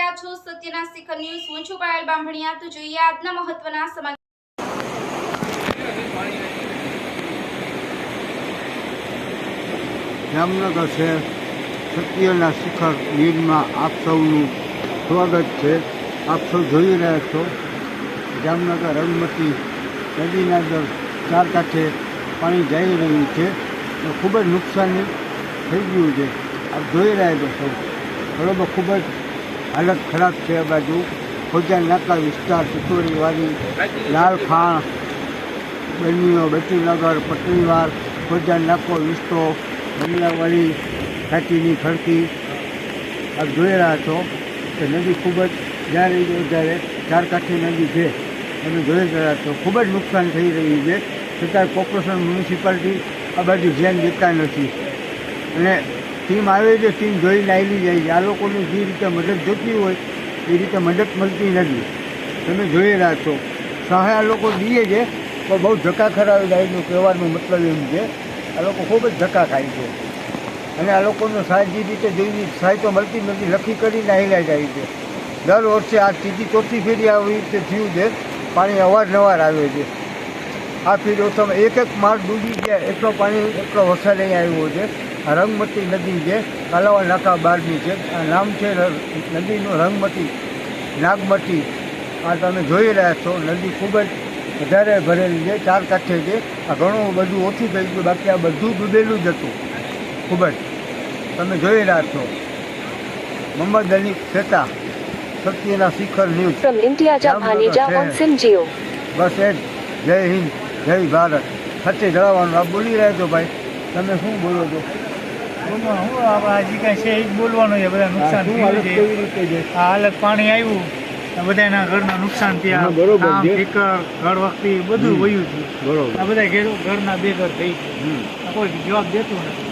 જામનગરના શિખર ન્યૂઝ, હું છું પાયલ બામભણિયા તો જોઈએ આજના મહત્વના સમાચાર. જામનગર શહેર સત્યના શિખર ન્યૂઝમાં આપ સૌનું સ્વાગત છે. આપ સૌ જોઈ રહ્યા છો. જામનગર રંગમતી નદીના દર ચાર કાંઠે પાણી જઈ રહ્યું છે. તો ખૂબ જ નુકસાની થઈ ગયું છે. આપ જોઈ રહ્યા છો. સૌ બરોબર, ખૂબ જ હાલત ખરાબ છે બાજુ. ખોજા નાકા વિસ્તાર પિથોરીવાડી લાલખાણ બન્યો બેટીનગર પટણીવાર ખોજા નાકો વિસ્તો બંગલાવાળી ખાતીની ફરતી આપ જોઈ રહ્યા છો કે નદી ખૂબ જ જ્યારે વધારે ચાર કાંઠી નદી છે. તમે જોઈ રહ્યા છો. ખૂબ જ નુકસાન થઈ રહ્યું છે. છતાં કોર્પોરેશન મ્યુનિસિપાલિટી આ બાજુ ધ્યાન દેતા નથી. અને ટીમ આવે છે ટીમ જોઈને આવી જાય છે. આ લોકોની જે રીતે મદદ જોતી હોય, એ રીતે મદદ મળતી નથી. તમે રહ્યા છો. સહાય આ લોકો દઈએ છે, પણ બહુ ધક્કા ખરાવી જાય કહેવાનો મતલબ એમ છે. આ લોકો ખૂબ જ ધક્કા ખાય છે. અને આ લોકોનો સહાય જે રીતે જોઈને સહાય તો મળતી નથી. લખી કરીને આવેલા જાય છે. દર વર્ષે આ ત્રીજી, ચોથી ફેરી આવી રીતે થયું છે. પાણી અવારનવાર આવે છે. આ ફેરી ઓછામાં એક એક માળ ડૂબી ગયા. એટલો પાણી, એટલો વરસાદ અહીં આવ્યો છે. રંગમતી નદી છે કાલાવા નાકા બહારની છે. આ નામ છે નદીનું રંગમતી નાગમતી. આ તમે જોઈ રહ્યા છો નદી ખૂબ જ વધારે ભરેલી છે ચાર કાંઠે છે. આ ઘણું બધું ઓછું થઈ ગયું બાકી આ બધું ડૂબેલું જ હતું. ખૂબ જ. તમે જોઈ રહ્યા છો. મોહમ્મદ અલી શેતા સત્યના શિખર ન્યૂઝ. બસ એ જય હિન્દ જય ભારત. સાચે જણાવવાનું આ બોલી રહ્યા છો ભાઈ. તમે શું બોલો છો? હું આપણે હજી કાંઈ છે એ જ બોલવાનું છે બધા નુકસાન થયું છે. આ હાલત પાણી આવ્યું આ બધાના ઘરના નુકસાન થયા બરોબર છે. ઘર વખતે બધું. વયું છે. બરોબર. આ બધા ઘેર ઘરના બેઘર થઈ ગયા. કોઈ જવાબ દેતું નથી.